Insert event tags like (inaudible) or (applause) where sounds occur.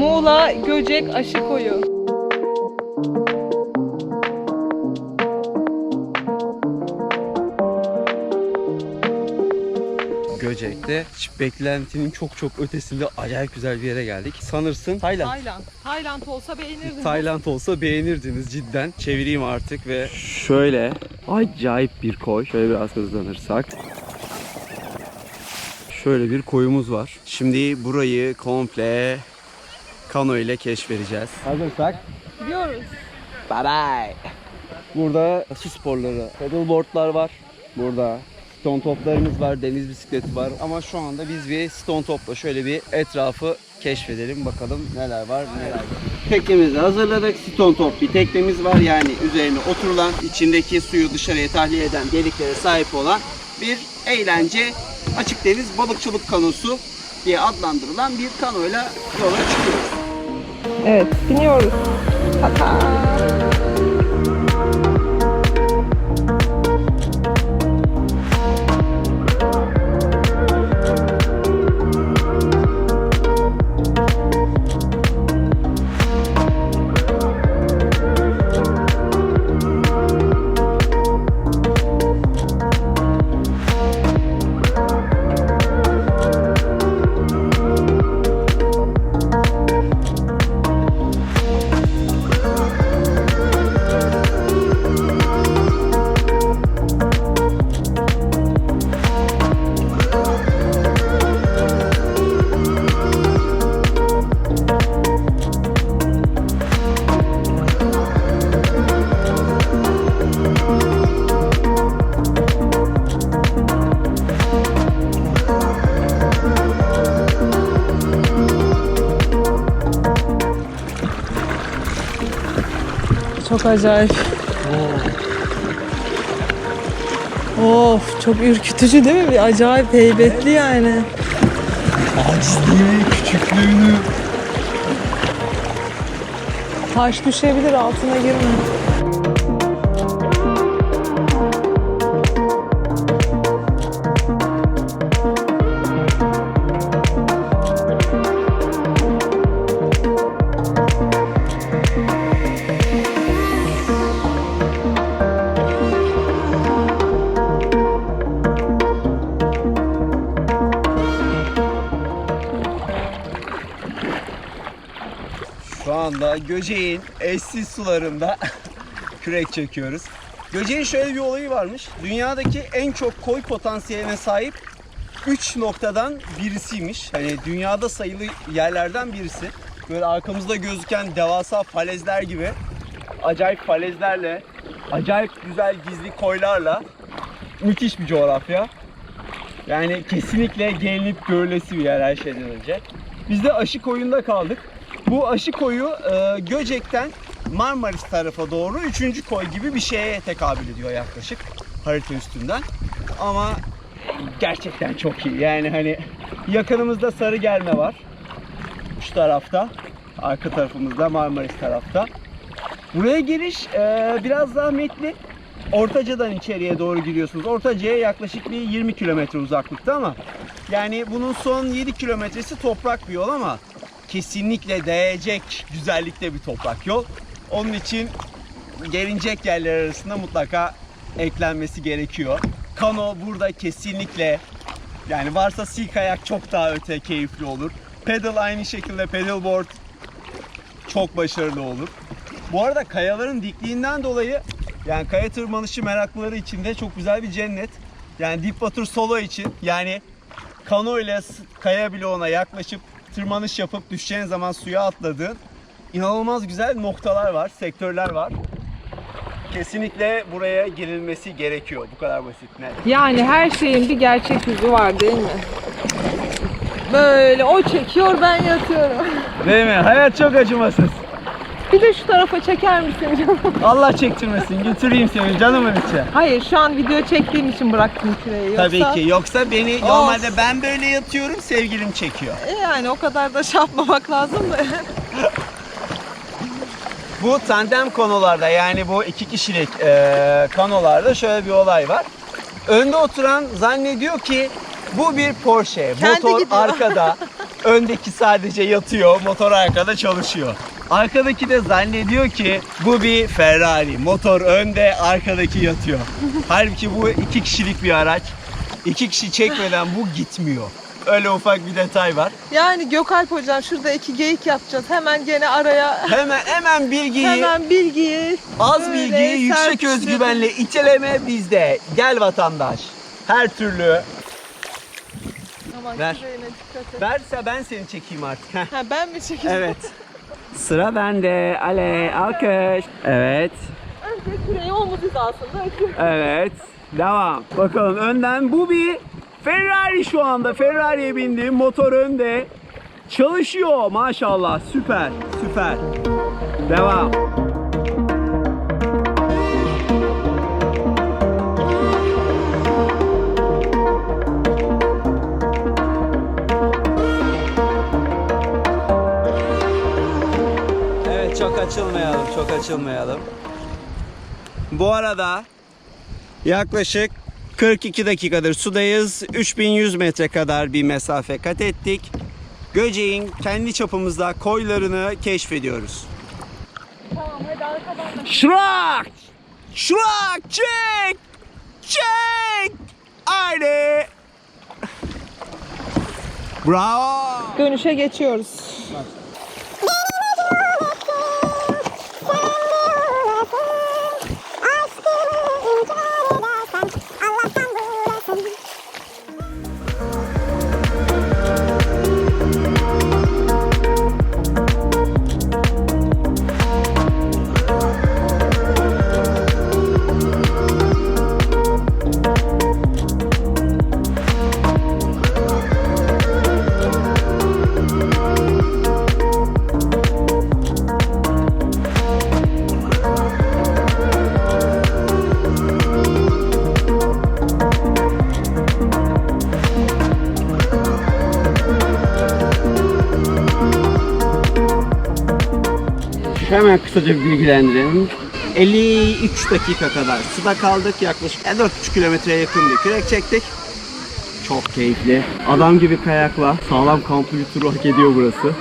Muğla Göcek Aşıkoyu. Göcek'te hiç beklentinin çok çok ötesinde acayip güzel bir yere geldik. Sanırsın Tayland. Tayland. Tayland olsa beğenirdin. Tayland olsa beğenirdiniz cidden. Çevireyim artık ve şöyle acayip bir koy. Şöyle biraz hızlanırsak. Şöyle bir koyumuz var. Şimdi burayı komple kano ile keşfedeceğiz. Hazırsak Gidiyoruz. Bye bye. Burada su sporları, paddleboardlar var. Burada stone toplarımız var, deniz bisikleti var. Ama şu anda biz bir stone topla şöyle bir etrafı keşfedelim. Bakalım neler var, neler var. Teknemizi hazırladık. Stone top bir teknemiz var. Yani üzerine oturulan, içindeki suyu dışarıya tahliye eden deliklere sahip olan bir eğlence açık deniz balıkçılık kanosu diye adlandırılan bir kanoyla yola çıkıyoruz. Evet, biniyoruz. Çok acayip. Of çok ürkütücü değil mi? Acayip heybetli yani. Acizliğini, küçüklüğünü. Taş düşebilir altına girme. Anda Göceğin eşsiz sularında (laughs) kürek çekiyoruz. Göceğin şöyle bir olayı varmış. Dünyadaki en çok koy potansiyeline sahip 3 noktadan birisiymiş. Hani dünyada sayılı yerlerden birisi. Böyle arkamızda gözüken devasa falezler gibi acayip falezlerle, acayip güzel gizli koylarla müthiş bir coğrafya. Yani kesinlikle gelinip görülesi bir yer her şeyden önce. Biz de Aşı Koyu'nda kaldık. Bu Aşı Koyu e, Göcek'ten Marmaris tarafa doğru 3. koy gibi bir şeye tekabül ediyor yaklaşık harita üstünden. Ama gerçekten çok iyi. Yani hani yakınımızda Sarı Gelme var. Şu tarafta. Arka tarafımızda Marmaris tarafta. Buraya giriş e, biraz zahmetli. Ortaca'dan içeriye doğru giriyorsunuz. Ortaca'ya yaklaşık bir 20 kilometre uzaklıkta ama yani bunun son 7 kilometresi toprak bir yol ama kesinlikle değecek güzellikte bir toprak yol. Onun için gelinecek yerler arasında mutlaka eklenmesi gerekiyor. Kano burada kesinlikle yani varsa sea kayak çok daha öte keyifli olur. Pedal aynı şekilde pedalboard çok başarılı olur. Bu arada kayaların dikliğinden dolayı yani kaya tırmanışı meraklıları için de çok güzel bir cennet. Yani Deepwater Solo için yani kano ile kaya bloğuna yaklaşıp tırmanış yapıp düşeceğin zaman suya atladığın inanılmaz güzel noktalar var, sektörler var. Kesinlikle buraya girilmesi gerekiyor. Bu kadar basit. Net. Yani her şeyin bir gerçek yüzü var değil mi? Böyle o çekiyor ben yatıyorum. Değil mi? Hayat çok acımasız. Bir de şu tarafa çeker misin canım? (laughs) Allah çektirmesin. Götüreyim seni canımın içi. Hayır şu an video çektiğim için bıraktım küreği. Yoksa... Tabii ki. Yoksa beni normalde ben böyle yatıyorum, sevgilim çekiyor. E Yani o kadar da şey yapmamak lazım da. (laughs) Bu tandem konularda yani bu iki kişilik eee kanolarda şöyle bir olay var. Önde oturan zannediyor ki bu bir Porsche. Kendi Motor gidiyor. arkada. (laughs) Öndeki sadece yatıyor, motor arkada çalışıyor. Arkadaki de zannediyor ki bu bir Ferrari. Motor önde, arkadaki yatıyor. Halbuki bu iki kişilik bir araç. İki kişi çekmeden bu gitmiyor. Öyle ufak bir detay var. Yani Gökalp hocam şurada iki geyik yapacağız. Hemen gene araya Hemen hemen bilgiyi, hemen bilgiyi az böyle bilgiyi yüksek serpiştirelim. özgüvenle iteleme bizde. Gel vatandaş. Her türlü. Aman Ver. küreğine dikkat et. Verse ben seni çekeyim artık. Heh. Ha ben mi çekeyim? Evet. (laughs) Sıra bende. Ale alkış. Evet. Önce küreği omuz hizasında açıyorum. Evet. Devam. Bakalım önden bu bir Ferrari şu anda. Ferrari'ye bindim. Motor önde. Çalışıyor maşallah. Süper. Süper. Devam. Açılmayalım. Çok açılmayalım. Bu arada Yaklaşık 42 dakikadır sudayız. 3100 metre kadar bir mesafe kat ettik. Göceğin kendi çapımızda koylarını keşfediyoruz. Tamam hadi arkadan da. Şırak! Şırak! Çek! Çek! Haydi! Bravo! Dönüşe geçiyoruz. Hemen kısaca bir bilgilendirelim. 53 dakika kadar suda kaldık. Yaklaşık 4,5 kilometreye yakın bir kürek çektik. Çok keyifli. Adam gibi kayakla sağlam kamplı bir tur hak ediyor burası.